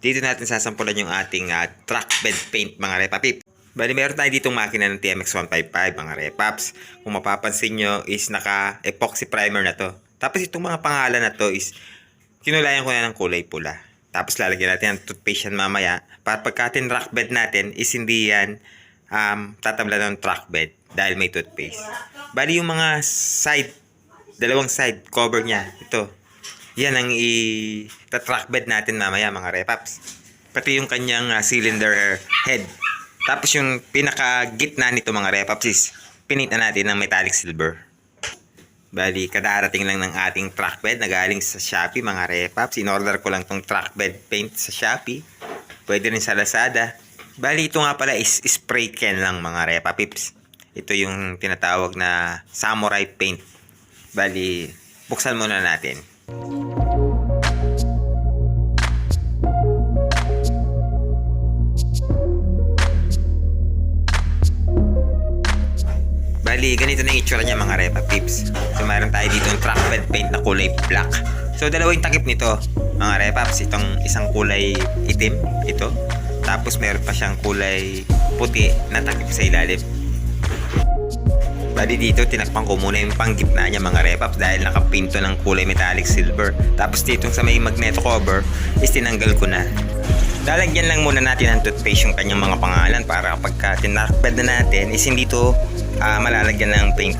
Dito natin sasampulan yung ating uh, track bed paint mga repapip. Bali, meron tayo ditong makina ng TMX155 mga repaps. Kung mapapansin nyo is naka-epoxy primer na to. Tapos itong mga pangalan na to is kinulayan ko na ng kulay pula. Tapos lalagyan natin ng toothpaste yan mamaya. Para pagka tinrack bed natin is hindi yan um, tatabla ng track bed dahil may toothpaste. Bali yung mga side, dalawang side cover niya. Ito. Yan ang i-track bed natin mamaya mga repaps. Pati yung kanyang uh, cylinder head. Tapos yung pinaka-gitna nito mga repaps is pinit na natin ng metallic silver. Bali, kadarating lang ng ating track bed na galing sa Shopee mga repaps. In-order ko lang tong track bed paint sa Shopee. Pwede rin sa Lazada. Bali, ito nga pala is spray can lang mga repapips. Ito yung tinatawag na samurai paint. Bali, buksan muna natin. Bali, ganito na yung itsura niya mga Repa Pips. So, mayroon tayo dito yung track bed paint na kulay black. So, dalawa yung takip nito, mga Repaps. Itong isang kulay itim, ito. Tapos, meron pa siyang kulay puti na takip sa ilalim. Bali dito, tinakpan ko muna yung panggitna niya mga Repaps dahil nakapinto ng kulay metallic silver. Tapos dito sa may magneto cover is tinanggal ko na. Lalagyan lang muna natin ng toothpaste yung kanyang mga pangalan para kapag ka tinakbed na natin is hindi to ah, malalagyan ng paint.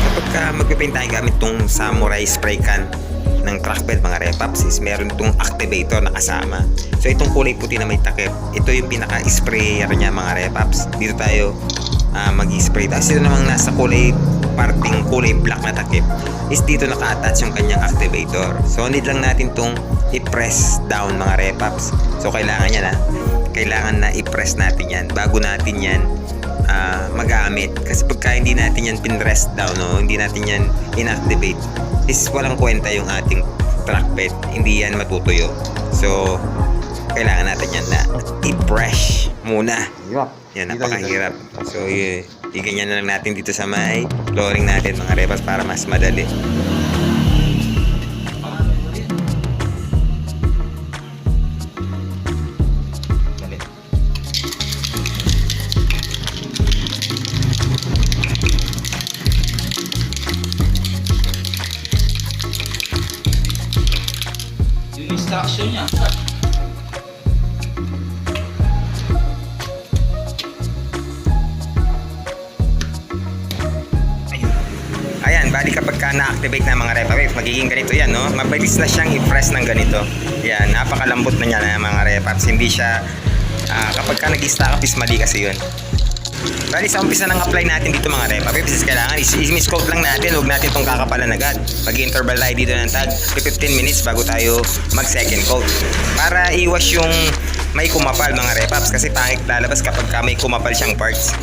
Kapag ka magpipaint tayo gamit tong samurai spray can ng trackbed mga repaps is meron itong activator na kasama. So itong kulay puti na may takip, ito yung pinaka-sprayer niya mga repaps. Dito tayo ah, mag-spray. Tapos ito namang nasa kulay parting kulay black na takip is dito naka-attach yung kanyang activator. So need lang natin tong i-press down mga repaps. So kailangan yan ha. Kailangan na i-press natin yan bago natin yan ah, magamit. Kasi pagka hindi natin yan pin-rest down, no, hindi natin yan inactivate, is walang kwenta yung ating trackpad. Hindi yan matutuyo. So, kailangan natin yan na i-brush muna. Hirap. Yan, napakahirap. So, y- iganyan na lang natin dito sa may flooring natin mga repas para mas madali. Dali. Yung instruction niya. Na-activate na mga repa waves, magiging ganito yan, no? Mabilis na siyang i-press ng ganito. Yan, napakalambot na niya na mga repa Hindi siya, ah, kapag ka nag-stack up is mali kasi yun. Bali sa umpisa ng apply natin dito mga repa waves, is kailangan is- i-miscoat lang natin, huwag natin itong kakapalan agad. Mag-interval tayo dito ng tag 15 minutes bago tayo mag-second coat. Para iwas yung may kumapal mga repaps kasi pangit lalabas kapag ka may kumapal siyang parts.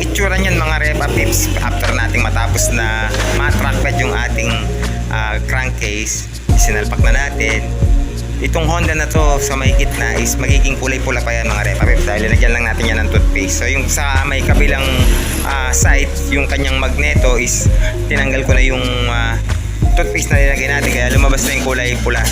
Itsura niyan mga repa pips after nating matapos na matrack pad yung ating ah, crankcase. Sinalpak na natin. Itong Honda na to sa may gitna is magiging kulay pula pa yan mga repa pips dahil lagyan lang natin yan ng toothpaste. So yung sa may kabilang ah, side, yung kanyang magneto is tinanggal ko na yung ah, toothpaste na nilagay natin kaya lumabas na yung kulay pula.